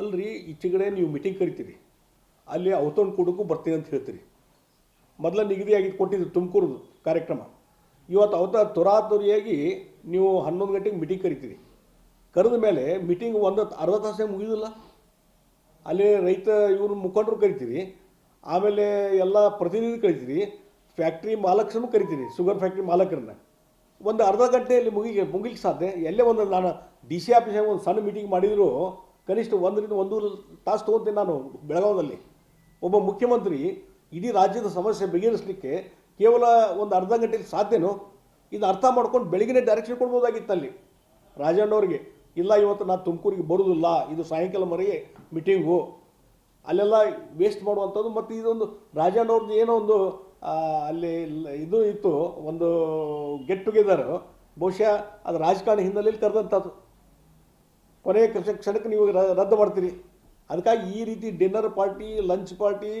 ಅಲ್ರಿ, ಈಚೆಗಡೆ ನೀವು ಮೀಟಿಂಗ್ ಕರಿತೀರಿ. ಅಲ್ಲಿ ಔತಣ್ ಕೂಡಕ್ಕೂ ಬರ್ತೀನಿ ಅಂತ ಹೇಳ್ತೀರಿ. ಮೊದಲ ನಿಗದಿಯಾಗಿ ಕೊಟ್ಟಿದ್ದು ತುಮಕೂರು ಕಾರ್ಯಕ್ರಮ. ಇವತ್ತು ಅವತ್ತ ತುರಾತುರಿಯಾಗಿ ನೀವು ಹನ್ನೊಂದು ಗಂಟೆಗೆ ಮೀಟಿಂಗ್ ಕರಿತೀರಿ. ಕರೆದ ಮೇಲೆ ಮೀಟಿಂಗ್ ಒಂದು ಅರ್ಧ ತಾಸೇ ಮುಗಿದಿಲ್ಲ ಅಲ್ಲಿ ರೈತ ಇವ್ರ ಮುಖಂಡರು ಕರಿತೀರಿ. ಆಮೇಲೆ ಎಲ್ಲ ಪ್ರತಿನಿಧಿ ಕರಿತೀರಿ. ಫ್ಯಾಕ್ಟ್ರಿ ಮಾಲಕರನ್ನು ಕರಿತೀರಿ ಶುಗರ್ ಫ್ಯಾಕ್ಟ್ರಿ ಮಾಲಕರನ್ನ. ಒಂದು ಅರ್ಧ ಗಂಟೆಯಲ್ಲಿ ಮುಗಿ ಮುಗಿಲಿಕ್ಕೆ ಸಾಧ್ಯ. ಎಲ್ಲೇ ಒಂದು ನಾನು ಡಿ ಸಿ ಆಫೀಸಾಗ ಒಂದು ಸಣ್ಣ ಮೀಟಿಂಗ್ ಮಾಡಿದರೂ ಕನಿಷ್ಠ ಒಂದರಿಂದ ಒಂದೂರು ತಾಸು ತೊಗೊತೀನಿ ನಾನು ಬೆಳಗಾವಿನಲ್ಲಿ. ಒಬ್ಬ ಮುಖ್ಯಮಂತ್ರಿ ಇಡೀ ರಾಜ್ಯದ ಸಮಸ್ಯೆ ಬಗೆಹರಿಸಲಿಕ್ಕೆ ಕೇವಲ ಒಂದು ಅರ್ಧ ಗಂಟೆಯಲ್ಲಿ ಸಾಧ್ಯನೋ? ಇದು ಅರ್ಥ ಮಾಡ್ಕೊಂಡು ಬೆಳಗಿನ ಡೈರೆಕ್ಷನ್ ಕೊಡ್ಬೋದಾಗಿತ್ತು ಅಲ್ಲಿ. ರಾಜಣ್ಣವ್ರಿಗೆ ಇಲ್ಲ, ಇವತ್ತು ನಾನು ತುಮಕೂರಿಗೆ ಬರೋದಿಲ್ಲ, ಇದು ಸಾಯಂಕಾಲವರೆಗೆ ಮೀಟಿಂಗು ಅಲ್ಲೆಲ್ಲ ವೇಸ್ಟ್ ಮಾಡುವಂಥದ್ದು ಮತ್ತು ಇದೊಂದು ರಾಜಣ್ಣವ್ರದ್ದು ಏನೋ ಒಂದು ಅಲ್ಲಿ ಇದು ಇತ್ತು, ಒಂದು ಗೆಟ್ ಟುಗೆದರ್ ಬಹುಶಃ ಅದು ರಾಜಕಾರಣ ಹಿನ್ನೆಲೆಯಲ್ಲಿ ಕರೆದಂಥದ್ದು. ಕೊನೆಯ ಕೃಷಿ ಕ್ಷಣಕ್ಕೆ ನೀವು ರದ್ದು ಮಾಡ್ತೀರಿ. ಅದಕ್ಕಾಗಿ ಈ ರೀತಿ dinner party lunch party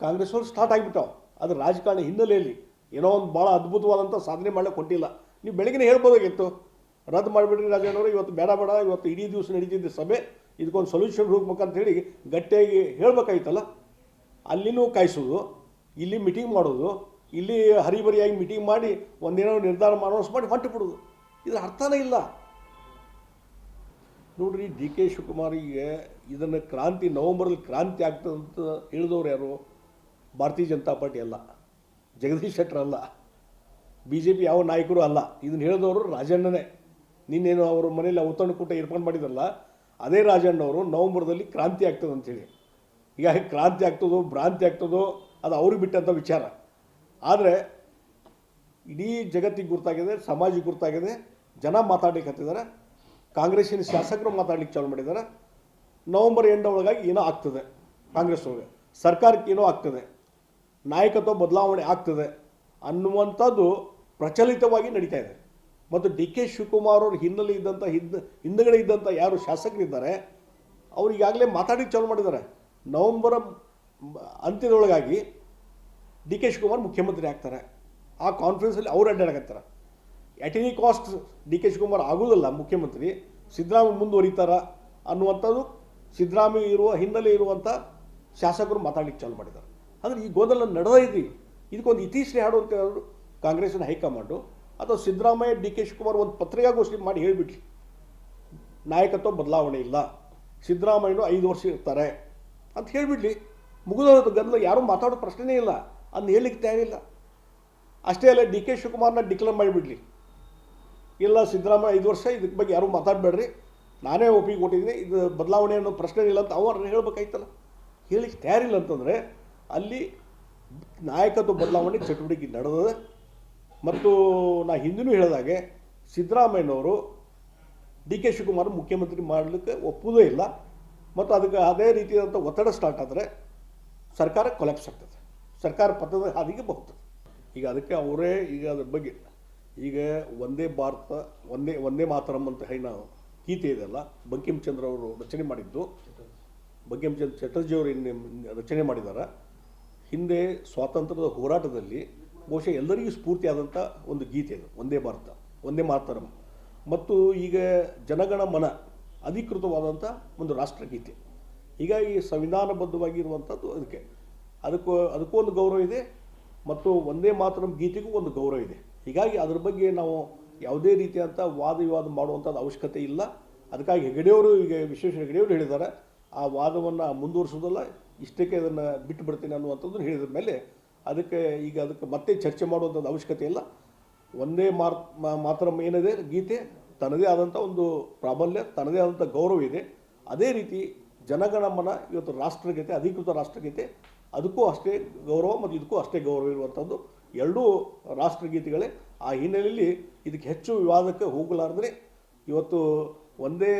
Congress ಅವ್ರು ಸ್ಟಾರ್ಟ್ ಆಗಿಬಿಟ್ಟಾವೆ. ಅದು ರಾಜಕಾರಣ ಹಿನ್ನೆಲೆಯಲ್ಲಿ. ಏನೋ ಒಂದು ಭಾಳ ಅದ್ಭುತವಾದಂಥ ಸಾಧನೆ ಮಾಡಲಿಕ್ಕೆ ಕೊಟ್ಟಿಲ್ಲ. ನೀವು ಬೆಳಗ್ಗೆ ಹೇಳ್ಬೋದಾಗಿತ್ತು. ರದ್ದು ಮಾಡಿಬಿಡ್ರಿ ರಾಜಣ್ಣವರು ಇವತ್ತು ಬೇಡ ಬೇಡ, ಇವತ್ತು ಇಡೀ ದಿವಸ ನಡೀತಿದ್ದ ಸಭೆ. ಇದಕ್ಕೊಂದು ಸೊಲ್ಯೂಷನ್ ಹೋಗ್ಬೇಕಂತ ಹೇಳಿ ಗಟ್ಟಿಯಾಗಿ ಹೇಳಬೇಕಾಯ್ತಲ್ಲ? ಅಲ್ಲಿನೂ ಕಾಯಿಸೋದು, ಇಲ್ಲಿ ಮೀಟಿಂಗ್ ಮಾಡೋದು, ಇಲ್ಲಿ ಹರಿಬರಿಯಾಗಿ ಮೀಟಿಂಗ್ ಮಾಡಿ ಒಂದೇನೋ ನಿರ್ಧಾರ ಮಾಡೋಸ್ ಮಾಡಿ ಹೊಂಟು ಬಿಡೋದು ಇದ್ರ ಅರ್ಥನೇ ಇಲ್ಲ. ನೋಡ್ರಿ, ಡಿ ಕೆ ಶಿವಕುಮಾರಿಗೆ ಇದನ್ನು ಕ್ರಾಂತಿ ನವಂಬರಲ್ಲಿ ಕ್ರಾಂತಿ ಆಗ್ತದೆ ಅಂತ ಹೇಳಿದವ್ರು ಯಾರು? ಭಾರತೀಯ ಜನತಾ ಪಾರ್ಟಿ ಅಲ್ಲ. ಜಗದೀಶ್ ಶೆಟ್ಟರ್ ಅಲ್ಲ. ಬಿ ಜೆ ಪಿ ಯಾವ ನಾಯಕರು ಅಲ್ಲ. ಇದನ್ನು ಹೇಳಿದವರು ರಾಜಣ್ಣನೇ. ನಿನ್ನೇನು ಅವರ ಮನೇಲಿ ಔತಣಕೂಟ ಏರ್ಪಾಡು ಮಾಡಿದ್ರಲ್ಲ, ಅದೇ ರಾಜಣ್ಣವರು ನವಂಬರ್ದಲ್ಲಿ ಕ್ರಾಂತಿ ಆಗ್ತದೆ ಅಂತೇಳಿ ಈಗ ಕ್ರಾಂತಿ ಆಗ್ತದೋ, ಭ್ರಾಂತಿ ಆಗ್ತದೋ, ಅದು ಅವ್ರಿಗೆ ಬಿಟ್ಟಂಥ ವಿಚಾರ. ಆದರೆ ಇಡೀ ಜಗತ್ತಿಗೆ ಗುರ್ತಾಗಿದೆ, ಸಮಾಜಕ್ಕೆ ಗುರ್ತಾಗಿದೆ, ಜನ ಮಾತಾಡಲಿಕ್ಕೆ ಹತ್ತಿದ್ದಾರೆ. ಕಾಂಗ್ರೆಸ್ಸಿನ ಶಾಸಕರು ಮಾತಾಡ್ಲಿಕ್ಕೆ ಚಾಲು ಮಾಡಿದ್ದಾರೆ ನವಂಬರ್ ಎಂಡ್ ಒಳಗಾಗಿ ಏನೋ ಆಗ್ತದೆ ಕಾಂಗ್ರೆಸ್ ಒಳಗೆ ಸರ್ಕಾರಕ್ಕೆ ಏನೋ ಆಗ್ತದೆ. ನಾಯಕತ್ವ ಬದಲಾವಣೆ ಆಗ್ತದೆ ಅನ್ನುವಂಥದ್ದು ಪ್ರಚಲಿತವಾಗಿ ನಡೀತಾ ಇದೆ. ಮತ್ತು ಡಿ ಕೆ ಶಿವಕುಮಾರ್ ಅವ್ರ ಹಿನ್ನೆಲೆ ಇದ್ದಂಥ ಹಿಂದ್ ಹಿಂದುಗಡೆ ಇದ್ದಂಥ ಯಾರು ಶಾಸಕರಿದ್ದಾರೆ, ಅವ್ರು ಈಗಾಗಲೇ ಮಾತಾಡಿ ಚಾಲು ಮಾಡಿದ್ದಾರೆ. ನವಂಬರ್ ಅಂತ್ಯದೊಳಗಾಗಿ ಡಿ ಕೆ ಶಿವಕುಮಾರ್ ಮುಖ್ಯಮಂತ್ರಿ ಆಗ್ತಾರೆ. ಆ ಕಾನ್ಫರೆನ್ಸಲ್ಲಿ ಅವ್ರು ಅಡ್ಡಾಡಕತ್ತಾರೆ. At any cost D K Shivakumar ಆಗೋದಿಲ್ಲ ಮುಖ್ಯಮಂತ್ರಿ, ಸಿದ್ದರಾಮಯ್ಯ ಮುಂದುವರಿತಾರ ಅನ್ನುವಂಥದ್ದು ಸಿದ್ದರಾಮಯ್ಯ ಇರುವ ಹಿನ್ನೆಲೆ ಇರುವಂಥ ಶಾಸಕರು ಮಾತಾಡಲಿಕ್ಕೆ ಚಾಲು ಮಾಡಿದ್ದಾರೆ. ಅಂದರೆ ಈ ಗೊಂದಲ ನಡೆದೈತಿ ಇದಕ್ಕೊಂದು ಇತಿಶ್ರೀ ಹಾಡುವಂತ ಕಾಂಗ್ರೆಸ್ನ ಹೈಕಮಾಂಡು, ಅಥವಾ ಸಿದ್ದರಾಮಯ್ಯ, ಡಿ ಕೆ ಶಿವಕುಮಾರ್ ಒಂದು ಪತ್ರಿಕಾಗೋಷ್ಠಿ ಮಾಡಿ ಹೇಳಿಬಿಟ್ಲಿ. ನಾಯಕತ್ವ ಬದಲಾವಣೆ ಇಲ್ಲ. ಸಿದ್ದರಾಮಯ್ಯನು ಐದು ವರ್ಷ ಇರ್ತಾರೆ ಅಂತ ಹೇಳಿಬಿಡ್ಲಿ ಮುಗಿದೋದು ಗದ್ದಲ ಯಾರೂ ಮಾತಾಡೋ ಪ್ರಶ್ನೆನೇ ಇಲ್ಲ. ಅದನ್ನ ಹೇಳಲಿಕ್ಕೆ ತಯಾರಿಲ್ಲ. ಅಷ್ಟೇ ಅಲ್ಲ, ಡಿ ಕೆ ಶಿವಕುಮಾರ್ನ ಡಿಕ್ಲೇರ್ ಮಾಡಿಬಿಡ್ಲಿ. ಇಲ್ಲ ಸಿದ್ದರಾಮಯ್ಯ, ಐದು ವರ್ಷ ಇದಕ್ಕೆ ಬಗ್ಗೆ ಯಾರೂ ಮಾತಾಡಬೇಡ್ರಿ. ನಾನೇ ಒಪ್ಪಿಗೆ ಕೊಟ್ಟಿದ್ದೀನಿ. ಇದು ಬದಲಾವಣೆ ಅನ್ನೋ ಪ್ರಶ್ನೆ ಇಲ್ಲ ಅಂತ ಅವ್ರನ್ನ ಹೇಳ್ಬೇಕಾಯ್ತಲ್ಲ. ಹೇಳಿಕ್ಕೆ ತಯಾರಿಲ್ಲ ಅಂತಂದರೆ ಅಲ್ಲಿ ನಾಯಕತ್ವ ಬದಲಾವಣೆ ಚಟುವಟಿಕೆ ನಡೆದಿದೆ. ಮತ್ತು ನಾ ಹಿಂದಿನೂ ಹೇಳಿದಾಗೆ ಸಿದ್ದರಾಮಯ್ಯನವರು ಡಿ ಕೆ ಶಿವಕುಮಾರ್ ಮುಖ್ಯಮಂತ್ರಿ ಮಾಡಲಿಕ್ಕೆ ಒಪ್ಪುವುದೇ ಇಲ್ಲ. ಮತ್ತು ಅದಕ್ಕೆ ಅದೇ ರೀತಿಯಾದಂಥ ಒತ್ತಡ ಸ್ಟಾರ್ಟ್ ಆದರೆ ಸರ್ಕಾರ ಕೊಲೆಪ್ಸ್ ಆಗ್ತದೆ. ಸರ್ಕಾರ ಪದದ ಹಾದಿಗೆ ಬಹುತ್ತದೆ ಈಗ ಅದಕ್ಕೆ ಅವರೇ ಈಗ ಅದ್ರ ಬಗ್ಗೆ ಈಗ ಒಂದೇ ಭಾರತ, ಒಂದೇ ಒಂದೇ ಮಾತರಂ ಅಂತ ಹೇಳಿ ನಾವು ಗೀತೆ ಇದೆಲ್ಲ ಬಂಕಿಂಚಂದ್ರ ಅವರು ರಚನೆ ಮಾಡಿದ್ದು. ಬಂಕಿಂಚಂದ್ರ ಚಟರ್ಜಿ ಅವರು ರಚನೆ ಮಾಡಿದ್ದಾರೆ ಹಿಂದೆ ಸ್ವಾತಂತ್ರ್ಯದ ಹೋರಾಟದಲ್ಲಿ ಬಹುಶಃ ಎಲ್ಲರಿಗೂ ಸ್ಫೂರ್ತಿಯಾದಂಥ ಒಂದು ಗೀತೆ ಇದು, ಒಂದೇ ಭಾರತ, ಒಂದೇ ಮಾತರಂ. ಮತ್ತು ಈಗ ಜನಗಣ ಮನ ಅಧಿಕೃತವಾದಂಥ ಒಂದು ರಾಷ್ಟ್ರಗೀತೆ ಹೀಗಾಗಿ ಸಂವಿಧಾನಬದ್ಧವಾಗಿರುವಂಥದ್ದು ಅದಕ್ಕೆ, ಅದಕ್ಕೂ ಅದಕ್ಕೂ ಒಂದು ಗೌರವ ಇದೆ, ಮತ್ತು ಒಂದೇ ಮಾತರಂ ಗೀತೆಗೂ ಒಂದು ಗೌರವ ಇದೆ. ಹೀಗಾಗಿ ಅದ್ರ ಬಗ್ಗೆ ನಾವು ಯಾವುದೇ ರೀತಿಯಾದಂಥ ವಾದ ವಿವಾದ ಮಾಡುವಂಥದ್ದು ಅವಶ್ಯಕತೆ ಇಲ್ಲ. ಅದಕ್ಕಾಗಿ ಹೆಗಡೆಯವರು ಈಗ ವಿಶ್ವೇಶ್ವರ ಹೆಗಡೆಯವರು ಹೇಳಿದ್ದಾರೆ. ಆ ವಾದವನ್ನು ಮುಂದುವರಿಸೋದಲ್ಲ ಇಷ್ಟಕ್ಕೆ ಅದನ್ನು ಬಿಟ್ಟು ಬಿಡ್ತೀನಿ ಅನ್ನುವಂಥದ್ದು ಹೇಳಿದ ಮೇಲೆ ಅದಕ್ಕೆ ಈಗ ಅದಕ್ಕೆ ಮತ್ತೆ ಚರ್ಚೆ ಮಾಡುವಂಥದ್ದು ಅವಶ್ಯಕತೆ ಇಲ್ಲ. ಒಂದೇ ಮಾರ್ ಮಾತ್ರ ಏನಿದೆ? ಗೀತೆ. ತನ್ನದೇ ಆದಂಥ ಒಂದು ಪ್ರಾಬಲ್ಯ, ತನ್ನದೇ ಆದಂಥ ಗೌರವ ಇದೆ. ಅದೇ ರೀತಿ ಜನಗಣಮನ, ಇವತ್ತು ರಾಷ್ಟ್ರಗೀತೆ, ಅಧಿಕೃತ ರಾಷ್ಟ್ರಗೀತೆ, ಅದಕ್ಕೂ ಅಷ್ಟೇ ಗೌರವ ಮತ್ತು ಇದಕ್ಕೂ ಅಷ್ಟೇ ಗೌರವ ಇರುವಂಥದ್ದು. ಎರಡೂ ರಾಷ್ಟ್ರಗೀತೆಗಳೇ. ಆ ಹಿನ್ನೆಲೆಯಲ್ಲಿ ಇದಕ್ಕೆ ಹೆಚ್ಚು ವಿವಾದಕ್ಕೆ ಹೋಗಲಾರ್ದ್ರೆ ಇವತ್ತು ಒಂದೇ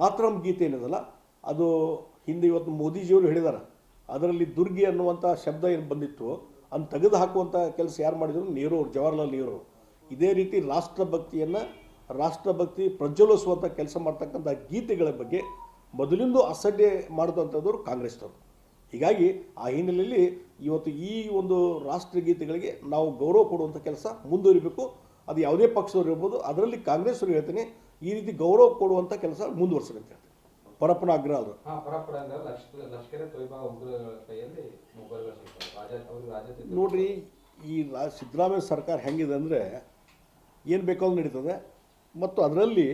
ಮಾತ್ರಂ ಗೀತೆ ಏನಿದಲ್ಲ, ಅದು ಹಿಂದೆ ಇವತ್ತು ಮೋದಿಜಿಯವರು ಹೇಳಿದ್ದಾರೆ ಅದರಲ್ಲಿ ದುರ್ಗಿ ಅನ್ನುವಂಥ ಶಬ್ದ ಏನು ಬಂದಿತ್ತು ಅದನ್ನು ತೆಗೆದು ಹಾಕುವಂಥ ಕೆಲಸ ಯಾರು ಮಾಡಿದ್ರು? ನೆಹರು ಅವರು, ಜವಾಹರ್ಲಾಲ್ ನೆಹರು. ಇದೇ ರೀತಿ ರಾಷ್ಟ್ರಭಕ್ತಿಯನ್ನು ರಾಷ್ಟ್ರಭಕ್ತಿ ಪ್ರಜ್ವಲಿಸುವಂಥ ಕೆಲಸ ಮಾಡ್ತಕ್ಕಂಥ ಗೀತೆಗಳ ಬಗ್ಗೆ ಮೊದಲಿಂದ ಅಸಡ್ಡೆ ಮಾಡಿದಂಥದ್ದು ಕಾಂಗ್ರೆಸ್ನವರು. ಹೀಗಾಗಿ ಆ ಹಿನ್ನೆಲೆಯಲ್ಲಿ ಇವತ್ತು ಈ ಒಂದು ರಾಷ್ಟ್ರಗೀತೆಗಳಿಗೆ ನಾವು ಗೌರವ ಕೊಡುವಂಥ ಕೆಲಸ ಮುಂದುವರಿಬೇಕು. ಅದು ಯಾವುದೇ ಪಕ್ಷದವ್ರು ಇರ್ಬೋದು ಅದರಲ್ಲಿ ಕಾಂಗ್ರೆಸ್ವರು ಹೇಳ್ತೀನಿ ಈ ರೀತಿ ಗೌರವ ಕೊಡುವಂಥ ಕೆಲಸ ಮುಂದುವರಿಸಬೇಕು ಪರಪ್ಪನ ಆಗ್ರಹ ಅದು ನೋಡ್ರಿ ಈ ಸಿದ್ದರಾಮಯ್ಯ ಸರ್ಕಾರ ಹೆಂಗಿದೆ ಅಂದರೆ ಏನು ಬೇಕಾದ್ರೂ ನಡೀತದೆ. ಮತ್ತು ಅದರಲ್ಲಿ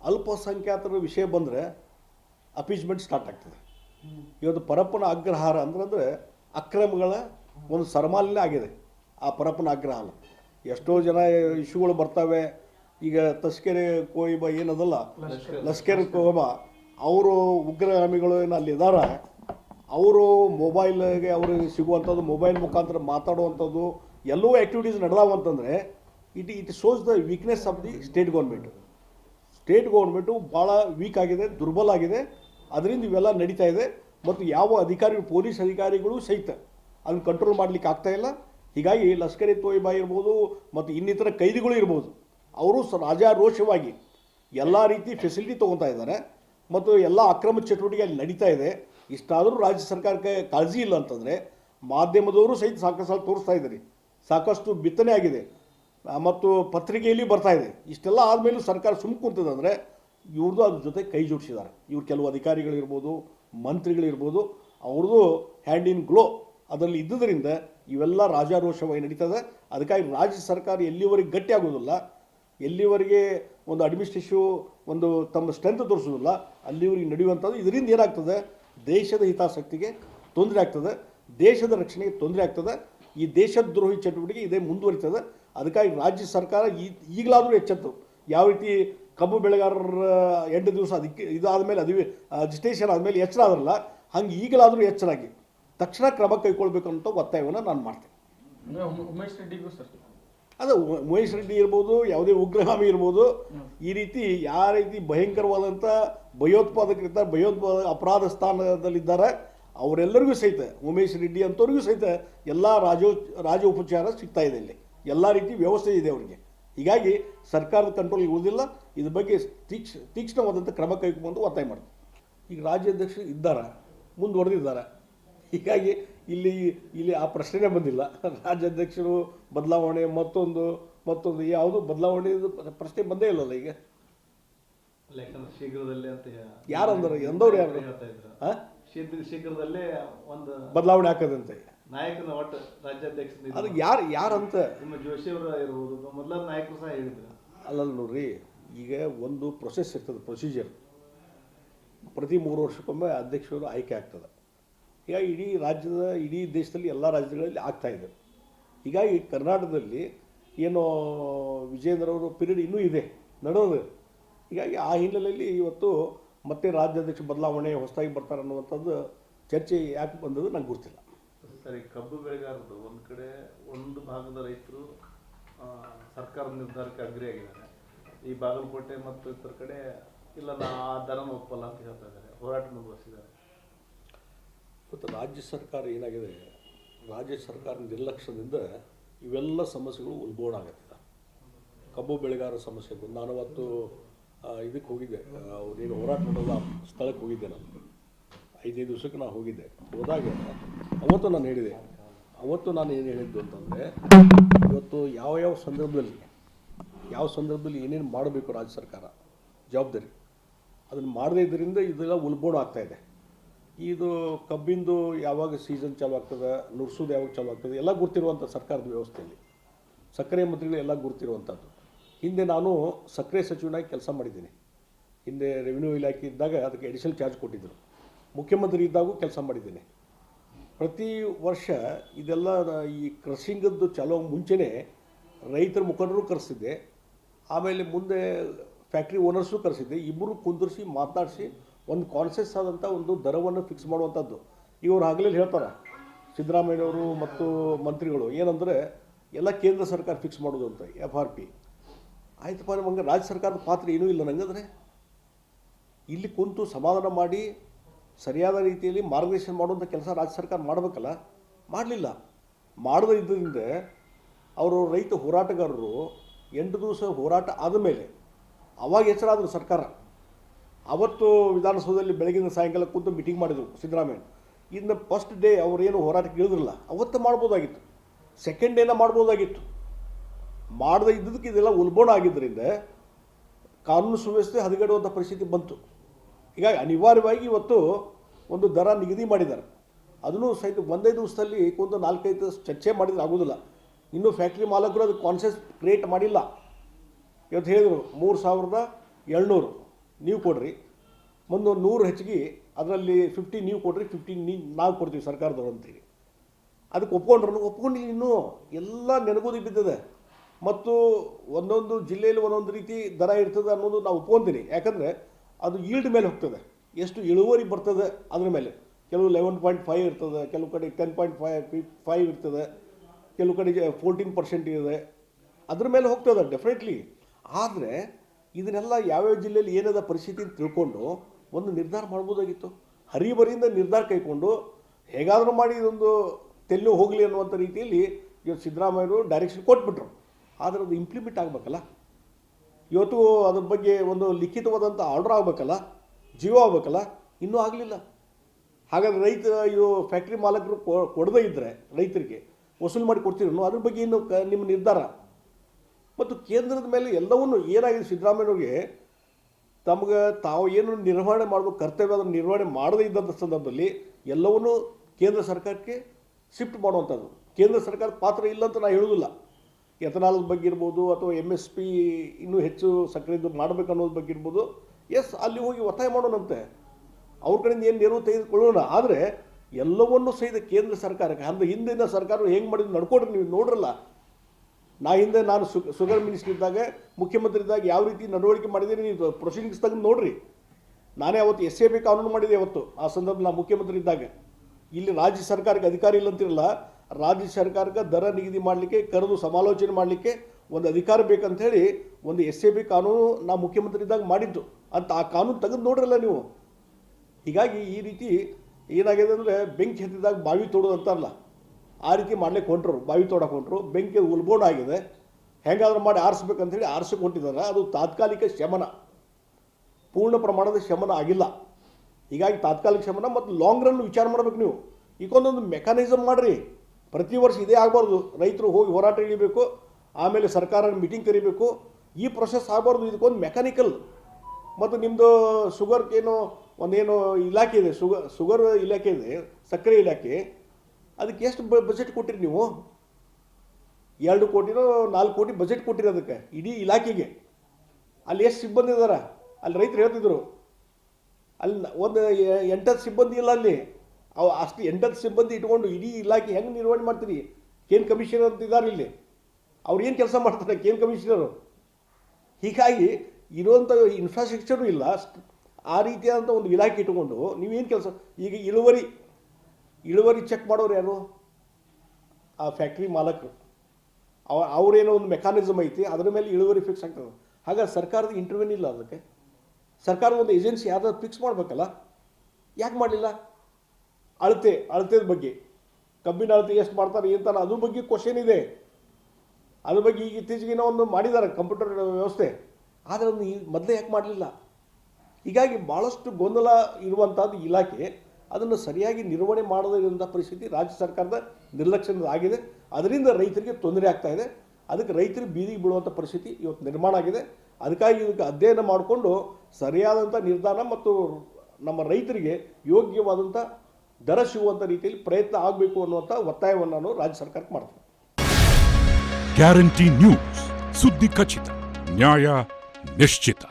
ಅಲ್ಪಸಂಖ್ಯಾತರ ವಿಷಯ ಬಂದರೆ ಅಪೀಸ್ಮೆಂಟ್ ಸ್ಟಾರ್ಟ್ ಆಗ್ತದೆ. ಇವತ್ತು ಪರಪ್ಪನ ಅಗ್ರಹಾರ ಅಂದ್ರೆ ಅಕ್ರಮಗಳ ಒಂದು ಸರಮಾಲಿನ ಆಗಿದೆ. ಆ ಪರಪ್ಪನ ಅಗ್ರಹಾರ. ಎಷ್ಟೋ ಜನ ಇಶ್ಯೂಗಳು ಬರ್ತವೆ. ಈಗ ತಸ್ಕೆರೆ ಕೋಯಿಬ ಏನದಲ್ಲ ಲಷ್ಕರ್. ಕೋಯಿಬ ಅವರು ಉಗ್ರಗಾಮಿಗಳು ಏನು ಅಲ್ಲಿ ಇದ್ದಾರೆ ಅವರು ಮೊಬೈಲ್ಗೆ ಅವ್ರಿಗೆ ಸಿಗುವಂಥದ್ದು ಮೊಬೈಲ್ ಮುಖಾಂತರ ಮಾತಾಡುವಂಥದ್ದು ಎಲ್ಲವೂ ಆ್ಯಕ್ಟಿವಿಟೀಸ್ ನಡೆದಾವ ಅಂತಂದರೆ it it shows the weakness of the state government state government ಭಾಳ ವೀಕ್ ಆಗಿದೆ ದುರ್ಬಲ ಆಗಿದೆ. ಅದರಿಂದ ಇವೆಲ್ಲ ನಡೀತಾ ಇದೆ. ಮತ್ತು ಯಾವ ಅಧಿಕಾರಿ, ಪೊಲೀಸ್ ಅಧಿಕಾರಿಗಳು ಸಹಿತ ಅದನ್ನು ಕಂಟ್ರೋಲ್ ಮಾಡಲಿಕ್ಕೆ ಆಗ್ತಾ ಇಲ್ಲ. ಹೀಗಾಗಿ ಲಷ್ಕರ್ ಎ ತೊಯ್ಬಾ ಇರ್ಬೋದು ಮತ್ತು ಇನ್ನಿತರ ಕೈದಿಗಳು ಇರ್ಬೋದು, ಅವರು ರಾಜಾರೋಷವಾಗಿ ಎಲ್ಲ ರೀತಿ ಫೆಸಿಲಿಟಿ ತೊಗೊತಾ ಇದ್ದಾರೆ. ಮತ್ತು ಎಲ್ಲ ಅಕ್ರಮ ಚಟುವಟಿಕೆ ಅಲ್ಲಿ ನಡೀತಾ ಇದೆ. ಇಷ್ಟಾದರೂ ರಾಜ್ಯ ಸರ್ಕಾರಕ್ಕೆ ಕಾಳಜಿ ಇಲ್ಲ ಅಂತಂದರೆ ಮಾಧ್ಯಮದವರು ಸಹಿತ ಸಾಕಷ್ಟು ತೋರಿಸ್ತಾ ಇದ್ದಾರೆ. ಸಾಕಷ್ಟು ಬಿತ್ತನೆ ಆಗಿದೆ. ಮತ್ತು ಪತ್ರಿಕೆಯಲ್ಲಿ ಬರ್ತಾ ಇದೆ. ಇಷ್ಟೆಲ್ಲ ಆದಮೇಲೂ ಸರ್ಕಾರ ಸುಮ್ಮ ಕುಂತದಂದರೆ ಇವ್ರದ್ದು ಅದ್ರ ಜೊತೆ ಕೈ ಜೋಡಿಸಿದ್ದಾರೆ. ಇವ್ರು ಕೆಲವು ಅಧಿಕಾರಿಗಳಿರ್ಬೋದು, ಮಂತ್ರಿಗಳಿರ್ಬೋದು ಅವ್ರದ್ದು ಹ್ಯಾಂಡ್ ಇನ್ ಗ್ಲೋ ಅದರಲ್ಲಿ ಇದ್ದುದರಿಂದ ಇವೆಲ್ಲ ರಾಜಾರೋಷವಾಗಿ ನಡೀತದೆ. ಅದಕ್ಕಾಗಿ ರಾಜ್ಯ ಸರ್ಕಾರ ಎಲ್ಲಿವರೆಗೆ ಗಟ್ಟಿ ಆಗೋದಿಲ್ಲ, ಎಲ್ಲಿವರೆಗೆ ಒಂದು ಅಡ್ಮಿನಿಸ್ಟ್ರೇಷು ಒಂದು ತಮ್ಮ ಸ್ಟ್ರೆಂತ್ ತೋರಿಸೋದಿಲ್ಲ, ಅಲ್ಲಿವರೆಗೆ ನಡೆಯುವಂಥದ್ದು ಇದರಿಂದ ಏನಾಗ್ತದೆ? ದೇಶದ ಹಿತಾಸಕ್ತಿಗೆ ತೊಂದರೆ ಆಗ್ತದೆ, ದೇಶದ ರಕ್ಷಣೆಗೆ ತೊಂದರೆ ಆಗ್ತದೆ. ಈ ದೇಶದ್ರೋಹಿ ಚಟುವಟಿಕೆ ಇದೇ ಮುಂದುವರಿತದೆ. ಅದಕ್ಕಾಗಿ ರಾಜ್ಯ ಸರ್ಕಾರ ಈ ಈಗಲಾದರೂ ಎಚ್ಚೆತ್ತು. ಯಾವ ರೀತಿ ಕಬ್ಬು ಬೆಳೆಗಾರರ ಎಂಟು ದಿವಸ ಅದಕ್ಕೆ ಇದಾದ ಮೇಲೆ ಅಧಿವೇ ಅಜಿಟೇಷನ್ ಆದಮೇಲೆ ಎಚ್ಚರ ಆದ್ರಲ್ಲ ಹಂಗೆ ಈಗಲಾದರೂ ಎಚ್ಚರಾಗಿ ತಕ್ಷಣ ಕ್ರಮ ಕೈಗೊಳ್ಬೇಕು ಅಂತ ಒತ್ತಾಯವನ್ನು ನಾನು ಮಾಡ್ತೇನೆ. ಉಮೇಶ್ ರೆಡ್ಡಿಗೂ ಸರ್. ಅದು ಮಹೇಶ್ ರೆಡ್ಡಿ ಇರ್ಬೋದು ಯಾವುದೇ ಉಗ್ರಗಾಮಿ ಇರ್ಬೋದು ಈ ರೀತಿ ಯಾವ ರೀತಿ ಭಯಂಕರವಾದಂಥ ಭಯೋತ್ಪಾದಕರಿದ್ದಾರೆ ಭಯೋತ್ಪಾದ ಅಪರಾಧ ಸ್ಥಾನದಲ್ಲಿದ್ದಾರೆ ಅವರೆಲ್ಲರಿಗೂ ಸಹಿತ ಉಮೇಶ್ ರೆಡ್ಡಿ ಅಂಥವ್ರಿಗೂ ಸಹಿತ ಎಲ್ಲ ರಾಜೋ ರಾಜ ಉಪಚಾರ ಸಿಗ್ತಾ ಇದೆ ಇಲ್ಲಿ. ಎಲ್ಲ ರೀತಿ ವ್ಯವಸ್ಥೆ ಇದೆ ಅವರಿಗೆ. ಹೀಗಾಗಿ ಸರ್ಕಾರದ ಕಂಟ್ರೋಲ್ ಇರುವುದಿಲ್ಲ ಇದ್ರ ಬಗ್ಗೆ ತೀಕ್ಷ ತೀಕ್ಷ್ಣವಾದಂಥ ಕ್ರಮ ಕೈಗೊಂಡು ಒತ್ತಾಯ ಮಾಡ್ತಾರೆ. ಈಗ ರಾಜ್ಯಾಧ್ಯಕ್ಷರು ಇದ್ದಾರೆ? ಮುಂದುವರೆದಿದ್ದಾರೆ. ಹೀಗಾಗಿ ಇಲ್ಲಿ ಇಲ್ಲಿ ಆ ಪ್ರಶ್ನೆನೇ ಬಂದಿಲ್ಲ. ರಾಜ್ಯಾಧ್ಯಕ್ಷರು ಬದಲಾವಣೆ ಮತ್ತೊಂದು ಮತ್ತೊಂದು ಯಾವುದು ಬದಲಾವಣೆ ಪ್ರಶ್ನೆ ಬಂದೇ ಇಲ್ಲಲ್ಲ ಈಗ. ಶೀಘ್ರದಲ್ಲೇ ಅಂತ ಯಾರು ಅಂದರು ಎಂದವ್ರು ಯಾರು? ಶೀಘ್ರದಲ್ಲೇ ಒಂದು ಬದಲಾವಣೆ ಹಾಕೋದಂತೆ ನಾಯಕನ ಒಟ್ಟು ರಾಜ್ಯಾಧ್ಯಕ್ಷ ಅದು ಯಾರು ಯಾರಂತ? ನಿಮ್ಮ ಜೋಶಿ ಅವರು ಇರ್ಬೋದು. ಮೊದಲ ನಾಯಕರು ಸಹ ಹೇಳಿದ್ರು. ಅಲ್ಲಲ್ಲ ನೋಡ್ರಿ ಈಗ ಒಂದು ಪ್ರೊಸೆಸ್ ಇರ್ತದೆ ಪ್ರೊಸೀಜರ್ ಪ್ರತಿ ಮೂರು ವರ್ಷಕ್ಕೊಮ್ಮೆ ಅಧ್ಯಕ್ಷರು ಆಯ್ಕೆ ಆಗ್ತದೆ. ಈಗ ಇಡೀ ರಾಜ್ಯದ ಇಡೀ ದೇಶದಲ್ಲಿ ಎಲ್ಲ ರಾಜ್ಯಗಳಲ್ಲಿ ಆಗ್ತಾ ಇದೆ. ಹೀಗಾಗಿ ಕರ್ನಾಟಕದಲ್ಲಿ ಏನು ವಿಜೇಂದ್ರ ಅವರು ಪೀರಿಯಡ್ ಇನ್ನೂ ಇದೆ ನಡೆಯೋದು ಹೀಗಾಗಿ ಆ ಹಿನ್ನೆಲೆಯಲ್ಲಿ ಇವತ್ತು ಮತ್ತೆ ರಾಜ್ಯಾಧ್ಯಕ್ಷ ಬದಲಾವಣೆ ಹೊಸದಾಗಿ ಬರ್ತಾರೆ ಅನ್ನುವಂಥದ್ದು ಚರ್ಚೆ ಯಾಕೆ ಬಂದದ್ದು ನಂಗೆ ಗೊತ್ತಿಲ್ಲ. ಸರಿ ಕಬ್ಬು ಬೆಳೆಗಾರರು ಒಂದು ಕಡೆ ಒಂದು ಭಾಗದ ರೈತರು ಸರ್ಕಾರದ ನಿರ್ಧಾರಕ್ಕೆ ಅಗ್ರಿ ಆಗಿದ್ದಾರೆ. ಈ ಬಾಗಲಕೋಟೆ ಮತ್ತು ಇತರ ಕಡೆ ಇಲ್ಲ, ನಾ ಆ ಒಪ್ಪಲ್ಲ ಅಂತ ಹೇಳ್ತಾ ಇದ್ದಾರೆ. ಹೋರಾಟ ಮುಂದುವರಿಸಿದ್ದಾರೆ. ಮತ್ತು ರಾಜ್ಯ ಸರ್ಕಾರ ಏನಾಗಿದೆ? ರಾಜ್ಯ ಸರ್ಕಾರ ನಿರ್ಲಕ್ಷ್ಯದಿಂದ ಇವೆಲ್ಲ ಸಮಸ್ಯೆಗಳು ಉಲ್ಬೋಣ ಆಗತ್ತಿದೆ. ಕಬ್ಬು ಬೆಳೆಗಾರ ಸಮಸ್ಯೆ ಬಂದು ನಾನು ಅವತ್ತು ಇದಕ್ಕೆ ಹೋಗಿದ್ದೆ. ನೀನು ಹೋರಾಟ ಮಾಡೋದು ಸ್ಥಳಕ್ಕೆ ಹೋಗಿದ್ದೆ ನಾನು. ಐದೈದು ದಿವಸಕ್ಕೆ ನಾನು ಹೋಗಿದ್ದೆ. ಹೋದಾಗ ಅವತ್ತು ನಾನು ಹೇಳಿದೆ. ಅವತ್ತು ನಾನು ಏನು ಹೇಳಿದ್ದು ಅಂತಂದರೆ, ಇವತ್ತು ಯಾವ ಯಾವ ಸಂದರ್ಭದಲ್ಲಿ ಯಾವ ಸಂದರ್ಭದಲ್ಲಿ ಏನೇನು ಮಾಡಬೇಕು ರಾಜ್ಯ ಸರ್ಕಾರ? ಜವಾಬ್ದಾರಿ. ಅದನ್ನು ಮಾಡದೇ ಇದರಿಂದ ಇದೆಲ್ಲ ಉಲ್ಬೋಣ ಆಗ್ತಾಯಿದೆ ಇದೆ. ಕಬ್ಬಿಂದು ಯಾವಾಗ ಸೀಸನ್ ಚಾಲು ಆಗ್ತದೆ, ನುರ್ಸೋದು ಯಾವಾಗ ಚಾಲು ಆಗ್ತದೆ, ಎಲ್ಲ ಗೊತ್ತಿರುವಂಥ ಸರ್ಕಾರದ ವ್ಯವಸ್ಥೆಯಲ್ಲಿ. ಸಕ್ಕರೆ ಮಂತ್ರಿಗಳು ಎಲ್ಲ ಗುರುತಿರುವಂಥದ್ದು ಹಿಂದೆ ನಾನು ಸಕ್ಕರೆ ಸಚಿವನಾಗಿ ಕೆಲಸ ಮಾಡಿದ್ದೀನಿ. ಹಿಂದೆ ರೆವಿನ್ಯೂ ಇಲಾಖೆ ಇದ್ದಾಗ ಅದಕ್ಕೆ ಅಡಿಷನಲ್ ಚಾರ್ಜ್ ಕೊಟ್ಟಿದ್ದರು ಮುಖ್ಯಮಂತ್ರಿ ಇದ್ದಾಗೂ ಕೆಲಸ ಮಾಡಿದ್ದೀನಿ. ಪ್ರತಿ ವರ್ಷ ಇದೆಲ್ಲ ಈ ಕ್ರಸಿಂಗದ್ದು ಚಲೋ ಮುಂಚೆನೇ ರೈತರ ಮುಖಂಡರು ಕರೆಸಿದ್ದೆ. ಆಮೇಲೆ ಮುಂದೆ ಫ್ಯಾಕ್ಟ್ರಿ ಓನರ್ಸು ಕರೆಸಿದ್ದೆ. ಇಬ್ಬರು ಕುಂದಿರಿಸಿ ಮಾತಾಡಿಸಿ ಒಂದು ಕಾನ್ಸೆಸ್ ಆದಂಥ ಒಂದು ದರವನ್ನು ಫಿಕ್ಸ್ ಮಾಡುವಂಥದ್ದು ಇವರು ಆಗಲೇ ಹೇಳ್ತಾರೆ ಸಿದ್ದರಾಮಯ್ಯವರು ಮತ್ತು ಮಂತ್ರಿಗಳು ಏನಂದರೆ, ಎಲ್ಲ ಕೇಂದ್ರ ಸರ್ಕಾರ ಫಿಕ್ಸ್ ಮಾಡೋದು ಅಂತ ಎಫ್ ಆರ್ ಪಿ ಆಯ್ತಪ್ಪ, ನಮಗೆ ರಾಜ್ಯ ಸರ್ಕಾರದ ಪಾತ್ರ ಏನೂ ಇಲ್ಲ ನನಗಂದರೆ ಇಲ್ಲಿ ಕುಂತು ಸಮಾಧಾನ ಮಾಡಿ ಸರಿಯಾದ ರೀತಿಯಲ್ಲಿ ಮಾರ್ಗದರ್ಶನ ಮಾಡುವಂಥ ಕೆಲಸ ರಾಜ್ಯ ಸರ್ಕಾರ ಮಾಡಬೇಕಲ್ಲ? ಮಾಡಲಿಲ್ಲ. ಮಾಡದೇ ಇದ್ದರಿಂದ ಅವರು ರೈತ ಹೋರಾಟಗಾರರು ಎಂಟು ದಿವಸ ಹೋರಾಟ ಆದಮೇಲೆ ಅವಾಗ ಹೆಸರಾದರು ಸರ್ಕಾರ. ಅವತ್ತು ವಿಧಾನಸೌಧದಲ್ಲಿ ಬೆಳಗಿನ ಸಾಯಂಕಾಲ ಕೂತು ಮೀಟಿಂಗ್ ಮಾಡಿದರು ಸಿದ್ದರಾಮಯ್ಯ. ಇನ್ನು ಫಸ್ಟ್ ಡೇ ಅವರೇನು ಹೋರಾಟಕ್ಕೆ ಇಳಿದ್ರಲ್ಲ ಅವತ್ತು ಮಾಡ್ಬೋದಾಗಿತ್ತು. ಸೆಕೆಂಡ್ ಡೇನ ಮಾಡ್ಬೋದಾಗಿತ್ತು. ಮಾಡದೇ ಇದ್ದದಕ್ಕೆ ಇದೆಲ್ಲ ಉಲ್ಬಣ ಆಗಿದ್ದರಿಂದ ಕಾನೂನು ಸುವ್ಯವಸ್ಥೆ ಹದಗೆಡುವಂಥ ಪರಿಸ್ಥಿತಿ ಬಂತು. ಹೀಗಾಗಿ ಅನಿವಾರ್ಯವಾಗಿ ಇವತ್ತು ಒಂದು ದರ ನಿಗದಿ ಮಾಡಿದ್ದಾರೆ. ಅದನ್ನು ಸಹಿತ ಒಂದೇ ದಿವಸದಲ್ಲಿ ಒಂದು ನಾಲ್ಕೈದು ಚರ್ಚೆ ಮಾಡಿದ್ರೆ ಆಗೋದಿಲ್ಲ. ಇನ್ನೂ ಫ್ಯಾಕ್ಟ್ರಿ ಮಾಲಕರು ಅದು ಕಾನ್ಷಿಯಸ್ ಕ್ರಿಯೇಟ್ ಮಾಡಿಲ್ಲ. ಇವತ್ತು ಹೇಳಿದರು ಮೂರು ಸಾವಿರದ ಏಳ್ನೂರು. ನೀವು ಕೊಡ್ರಿ. ಒಂದು ನೂರು ಹೆಚ್ಚಿಗೆ ಅದರಲ್ಲಿ ಫಿಫ್ಟಿ ನೀವು ಕೊಡ್ರಿ ಫಿಫ್ಟಿ ನೀ, ನಾವು ಕೊಡ್ತೀವಿ ಸರ್ಕಾರದವ್ರು ಅಂತೀರಿ ಅದಕ್ಕೆ ಒಪ್ಕೊಂಡ್ರು. ಒಪ್ಕೊಂಡು ಇನ್ನೂ ಎಲ್ಲ ನೆನಗೋದಿ ಬಿದ್ದಿದೆ. ಮತ್ತು ಒಂದೊಂದು ಜಿಲ್ಲೆಯಲ್ಲಿ ಒಂದೊಂದು ರೀತಿ ದರ ಇರ್ತದೆ ಅನ್ನೋದು ನಾವು ಒಪ್ಕೊಂತೀನಿ ಯಾಕಂದರೆ ಅದು ಈಲ್ಡ್ ಮೇಲೆ ಹೋಗ್ತದೆ. ಎಷ್ಟು ಇಳುವರಿ ಬರ್ತದೆ ಅದ್ರ ಮೇಲೆ. ಕೆಲವು ಲೆವೆನ್ ಪಾಯಿಂಟ್ ಫೈವ್ ಇರ್ತದೆ, ಕೆಲವು ಕಡೆ ಟೆನ್ ಪಾಯಿಂಟ್ ಫೈವ್ ಫೈವ್ ಇರ್ತದೆ, ಕೆಲವು ಕಡೆಗೆ ಫೋರ್ಟೀನ್ ಪರ್ಸೆಂಟ್ ಇದೆ. ಅದ್ರ ಮೇಲೆ ಹೋಗ್ತದೆ ಡೆಫಿನೆಟ್ಲಿ ಆದರೆ ಇದನ್ನೆಲ್ಲ ಯಾವ್ಯಾವ ಜಿಲ್ಲೆಯಲ್ಲಿ ಏನದ ಪರಿಸ್ಥಿತಿ ತಿಳ್ಕೊಂಡು ಒಂದು ನಿರ್ಧಾರ ಮಾಡ್ಬೋದಾಗಿತ್ತು. ಹರಿಬರಿಯಿಂದ ನಿರ್ಧಾರ ಕೈಕೊಂಡು ಹೇಗಾದರೂ ಮಾಡಿ ಇದೊಂದು ತೆಲ್ಲು ಹೋಗಲಿ ಅನ್ನುವಂಥ ರೀತಿಯಲ್ಲಿ ಇವತ್ತು ಸಿದ್ದರಾಮಯ್ಯರು ಡೈರೆಕ್ಷನ್ ಕೊಟ್ಬಿಟ್ರು. ಆದರೆ ಅದು ಇಂಪ್ಲಿಮೆಂಟ್ ಆಗಬೇಕಲ್ಲ. ಇವತ್ತು ಅದ್ರ ಬಗ್ಗೆ ಒಂದು ಲಿಖಿತವಾದಂಥ ಆರ್ಡರ್ ಆಗಬೇಕಲ್ಲ? ಜೀವ ಆಗಬೇಕಲ್ಲ? ಇನ್ನೂ ಆಗಲಿಲ್ಲ. ಹಾಗಾದ್ರೆ ರೈತ ಇದು ಫ್ಯಾಕ್ಟ್ರಿ ಮಾಲಕರು ಕೊಡದೇ ಇದ್ದರೆ ರೈತರಿಗೆ ವಸೂಲು ಮಾಡಿ ಕೊಡ್ತೀರನ್ನು ಅದ್ರ ಬಗ್ಗೆ ಇನ್ನು ನಿಮ್ಮ ನಿರ್ಧಾರ. ಮತ್ತು ಕೇಂದ್ರದ ಮೇಲೆ ಎಲ್ಲವನ್ನೂ ಏನಾಗಿದೆ ಸಿದ್ದರಾಮಯ್ಯವ್ರಿಗೆ ತಮಗೆ ತಾವು ಏನು ನಿರ್ವಹಣೆ ಮಾಡಬೇಕು, ಕರ್ತವ್ಯ ಅದನ್ನು ನಿರ್ವಹಣೆ ಮಾಡದೇ ಇದ್ದಂಥ ಸಂದರ್ಭದಲ್ಲಿ ಎಲ್ಲವನ್ನೂ ಕೇಂದ್ರ ಸರ್ಕಾರಕ್ಕೆ ಶಿಫ್ಟ್ ಮಾಡುವಂಥದ್ದು ಕೇಂದ್ರ ಸರ್ಕಾರದ ಪಾತ್ರ ಇಲ್ಲ ಅಂತ ನಾನು ಹೇಳೋದಿಲ್ಲ. ಎಥನಾಲ್ ಬಗ್ಗೆ ಇರ್ಬೋದು ಅಥವಾ ಎಂ ಎಸ್ ಪಿ ಇನ್ನೂ ಹೆಚ್ಚು ಸಕ್ಕರೆದು ಮಾಡಬೇಕು ಅನ್ನೋದ್ರ ಬಗ್ಗೆ ಇರ್ಬೋದು ಎಸ್ ಅಲ್ಲಿ ಹೋಗಿ ಒತ್ತಾಯ ಮಾಡೋಣಂತೆ. ಅವ್ರ ಕಡೆಯಿಂದ ಏನು ನೆರವು ತೆಗೆದುಕೊಳ್ಳೋಣ? ಆದರೆ ಎಲ್ಲವನ್ನೂ ಸಹಿತ ಕೇಂದ್ರ ಸರ್ಕಾರಕ್ಕೆ, ಅಂದ್ರೆ ಹಿಂದಿನ ಸರ್ಕಾರ ಹೆಂಗೆ ಮಾಡಿದ್ರು ನಡ್ಕೊಡ್ರಿ, ನೀವು ನೋಡ್ರಲ್ಲ. ನಾ ಹಿಂದೆ ನಾನು ಸು ಶುಗರ್ ಮಿನಿಸ್ಟರ್ ಇದ್ದಾಗ, ಮುಖ್ಯಮಂತ್ರಿ ಇದ್ದಾಗ ಯಾವ ರೀತಿ ನಡವಳಿಕೆ ಮಾಡಿದ್ದೀನಿ ನೀವು ಪ್ರೊಸೀಡಿಂಗ್ಸ್ ತಗೊಂಡು ನೋಡ್ರಿ. ನಾನೇ ಅವತ್ತು ಎಸ್ ಎ ಬಿ ಕಾನೂನು ಮಾಡಿದೆ ಅವತ್ತು. ಆ ಸಂದರ್ಭ ನಾ ಮುಖ್ಯಮಂತ್ರಿ ಇದ್ದಾಗ. ಇಲ್ಲಿ ರಾಜ್ಯ ಸರ್ಕಾರಕ್ಕೆ ಅಧಿಕಾರ ಇಲ್ಲ ಅಂತಿರಲ್ಲ. ರಾಜ್ಯ ಸರ್ಕಾರಕ್ಕೆ ದರ ನಿಗದಿ ಮಾಡಲಿಕ್ಕೆ, ಕರೆದು ಸಮಾಲೋಚನೆ ಮಾಡಲಿಕ್ಕೆ ಒಂದು ಅಧಿಕಾರ ಬೇಕಂತ ಹೇಳಿ ಒಂದು ಎಸ್ ಎ ಬಿ ಕಾನೂನು ನಾ ಮುಖ್ಯಮಂತ್ರಿ ಇದ್ದಾಗ ಮಾಡಿದ್ದು. ಅಂತ ಆ ಕಾನೂನು ತೆಗೆದು ನೋಡ್ರಲ್ಲ ನೀವು. ಹೀಗಾಗಿ ಈ ರೀತಿ ಏನಾಗಿದೆ ಅಂದರೆ ಬೆಂಕಿ ಹತ್ತಿದಾಗ ಬಾವಿ ತೋಡೋದು ಅಂತಾರಲ್ಲ, ಆ ರೀತಿ ಮಾಡ್ಲಿಕ್ಕೆ ಹೊಂಟರು. ಬಾವಿ ತೋಡಕ್ಕೆ ಹೊಂಟ್ರು. ಬೆಂಕಿ ಉಲ್ಬೋಣ ಆಗಿದೆ. ಹೆಂಗಾದ್ರೂ ಮಾಡಿ ಆರಿಸ್ಬೇಕಂತೇಳಿ ಆರಿಸಕ್ಕೆ ಹೊಂಟಿದ್ದಾರೆ. ಅದು ತಾತ್ಕಾಲಿಕ ಶಮನ. ಪೂರ್ಣ ಪ್ರಮಾಣದ ಶಮನ ಆಗಿಲ್ಲ. ಹೀಗಾಗಿ ತಾತ್ಕಾಲಿಕ ಶಮನ ಮತ್ತು ಲಾಂಗ್ ರನ್ ವಿಚಾರ ಮಾಡ್ಬೇಕು ನೀವು. ಈಗೊಂದೊಂದು ಮೆಕ್ಯಾನಿಸಮ್ ಮಾಡಿರಿ. ಪ್ರತಿ ವರ್ಷ ಇದೇ ಆಗಬಾರ್ದು. ರೈತರು ಹೋಗಿ ಹೋರಾಟ ಇಳಿಬೇಕು ಆಮೇಲೆ ಸರ್ಕಾರ ಮೀಟಿಂಗ್ ಕರಿಬೇಕು. ಈ ಪ್ರೊಸೆಸ್ ಆಗಬಾರ್ದು. ಇದಕ್ಕೊಂದು ಮೆಕ್ಯಾನಿಕಲ್ ಮತ್ತು ನಿಮ್ಮದು ಶುಗರ್ಗೇನು ಒಂದೇನು ಇಲಾಖೆ ಇದೆ ಶುಗರ್ ಶುಗರ್ ಇಲಾಖೆ ಇದೆ, ಸಕ್ಕರೆ ಇಲಾಖೆ. ಅದಕ್ಕೆ ಎಷ್ಟು ಬಜೆಟ್ ಕೊಟ್ಟಿರಿ ನೀವು? ಎರಡು ಕೋಟಿನೋ ನಾಲ್ಕು ಕೋಟಿ ಬಜೆಟ್ ಕೊಟ್ಟಿರಿ ಅದಕ್ಕೆ, ಇಡೀ ಇಲಾಖೆಗೆ. ಅಲ್ಲಿ ಎಷ್ಟು ಸಿಬ್ಬಂದಿ ಇದ್ದಾರೆ ಅಲ್ಲಿ ರೈತರು ಹೇಳ್ತಿದ್ರು. ಅಲ್ಲಿ ಒಂದು ಎಂಟತ್ತು ಸಿಬ್ಬಂದಿ ಇಲ್ಲ ಅಲ್ಲಿ. ಅವು ಅಷ್ಟು ಎಂಟತ್ತು ಸಿಬ್ಬಂದಿ ಇಟ್ಕೊಂಡು ಇಡೀ ಇಲಾಖೆ ಹೆಂಗೆ ನಿರ್ವಹಣೆ ಮಾಡ್ತೀರಿ? ಕೇನ್ ಕಮಿಷನರ್ ಅಂತ ಇದ್ದಾರೆ ಇಲ್ಲಿ. ಅವ್ರು ಏನು ಕೆಲಸ ಮಾಡ್ತಾರೆ? Cane commissioner. ಹೀಗಾಗಿ ಇರುವಂಥ ಇನ್ಫ್ರಾಸ್ಟ್ರಕ್ಚರು ಇಲ್ಲ. ಆ ರೀತಿಯಾದಂಥ ಒಂದು ಇಲಾಖೆ ಇಟ್ಕೊಂಡು ನೀವೇನು ಕೆಲಸ ಈಗ ಇಳುವರಿ ಇಳುವರಿ ಚೆಕ್ ಮಾಡೋರು ಯಾರು? ಆ ಫ್ಯಾಕ್ಟ್ರಿ ಮಾಲಕರು. ಅವ ಅವ್ರೇನೋ ಒಂದು ಮೆಕಾನಿಸಮ್ ಐತಿ, ಅದರ ಮೇಲೆ ಇಳುವರಿ ಫಿಕ್ಸ್ ಆಗ್ತದೆ. ಹಾಗಾಗಿ ಸರ್ಕಾರದ ಇಂಟರ್ವ್ಯೂನ್ ಇಲ್ಲ ಅದಕ್ಕೆ? ಸರ್ಕಾರದ ಒಂದು ಏಜೆನ್ಸಿ ಯಾವ್ದಾದ್ರು ಫಿಕ್ಸ್ ಮಾಡಬೇಕಲ್ಲ? ಯಾಕೆ ಮಾಡಲಿಲ್ಲ? ಅಳತೆ, ಅಳತೆದ ಬಗ್ಗೆ. ಕಬ್ಬಿನ ಅಳತೆ ಎಷ್ಟು ಮಾಡ್ತಾರೆ ಏನಂತಾರೆ ಅದ್ರ ಬಗ್ಗೆ ಕ್ವಶನ್ ಇದೆ. ಅದ್ರ ಬಗ್ಗೆ ಈಗ ಇತ್ತೀಚೆಗಿನ ಒಂದು ಮಾಡಿದ್ದಾರೆ ಕಂಪ್ಯೂಟರ್ ವ್ಯವಸ್ಥೆ. ಆದರೆ ಅದನ್ನು ಈ ಮೊದಲೇ ಯಾಕೆ ಮಾಡಲಿಲ್ಲ? ಹೀಗಾಗಿ ಭಾಳಷ್ಟು ಗೊಂದಲ ಇರುವಂಥದ್ದು ಇಲಾಖೆ ಅದನ್ನು ಸರಿಯಾಗಿ ನಿರ್ವಹಣೆ ಮಾಡೋದಿರುವಂಥ ಪರಿಸ್ಥಿತಿ ರಾಜ್ಯ ಸರ್ಕಾರದ ನಿರ್ಲಕ್ಷ್ಯದ ಆಗಿದೆ. ಅದರಿಂದ ರೈತರಿಗೆ ತೊಂದರೆ ಆಗ್ತಾ ಇದೆ. ಅದಕ್ಕೆ ರೈತರಿಗೆ ಬೀದಿಗೆ ಬೀಳುವಂಥ ಪರಿಸ್ಥಿತಿ ಇವತ್ತು ನಿರ್ಮಾಣ ಆಗಿದೆ. ಅದಕ್ಕಾಗಿ ಇದಕ್ಕೆ ಅಧ್ಯಯನ ಮಾಡಿಕೊಂಡು ಸರಿಯಾದಂಥ ನಿರ್ಧಾರ ಮತ್ತು ನಮ್ಮ ರೈತರಿಗೆ ಯೋಗ್ಯವಾದಂಥ ದರ ಸಿಗುವಂಥ ರೀತಿಯಲ್ಲಿ ಪ್ರಯತ್ನ ಆಗಬೇಕು ಅನ್ನುವಂಥ ಒತ್ತಾಯವನ್ನು ನಾನು ರಾಜ್ಯ ಸರ್ಕಾರಕ್ಕೆ ಮಾಡ್ತೀನಿ. ಗ್ಯಾರಂಟಿ ನ್ಯೂಸ್ ಸುದ್ದಿ ಖಚಿತ, ನ್ಯಾಯ ನಿಶ್ಚಿತ.